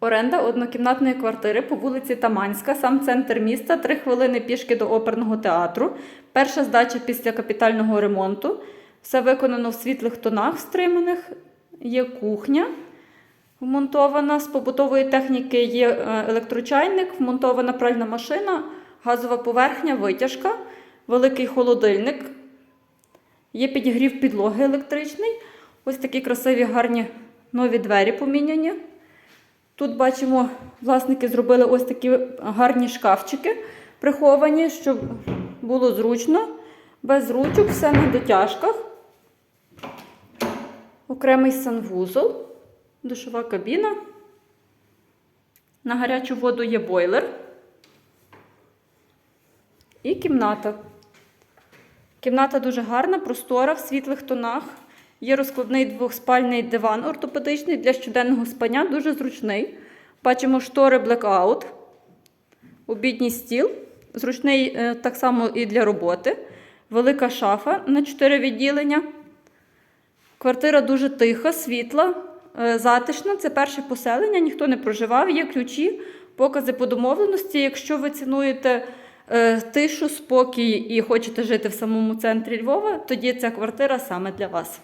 Оренда однокімнатної квартири по вулиці Таманська, сам центр міста, 3 хвилини пішки до оперного театру. Перша здача після капітального ремонту. Все виконано в світлих тонах стриманих. Є кухня вмонтована з побутової техніки, є е, електрочайник, вмонтована пральна машина, газова поверхня, витяжка, великий холодильник. Є підігрів підлоги електричний. Ось такі красиві гарні нові двері поміняні. Тут бачимо, власники зробили ось такі гарні шкафчики приховані, щоб було зручно, без ручок, все на дотяжках. Окремий санвузол, душова кабіна. На гарячу воду є бойлер. І кімната. Кімната дуже гарна, простора, в світлих тонах. Є розкладний двохспальний диван ортопедичний для щоденного спання, дуже зручний. Бачимо штори Blackout, обідній стіл, зручний е, так само і для роботи. Велика шафа на 4 відділення. Квартира дуже тиха, світла, е, затишна. Це перше поселення, ніхто не проживав, є ключі, покази по домовленості. Якщо ви цінуєте е, тишу, спокій і хочете жити в самому центрі Львова, тоді ця квартира саме для вас.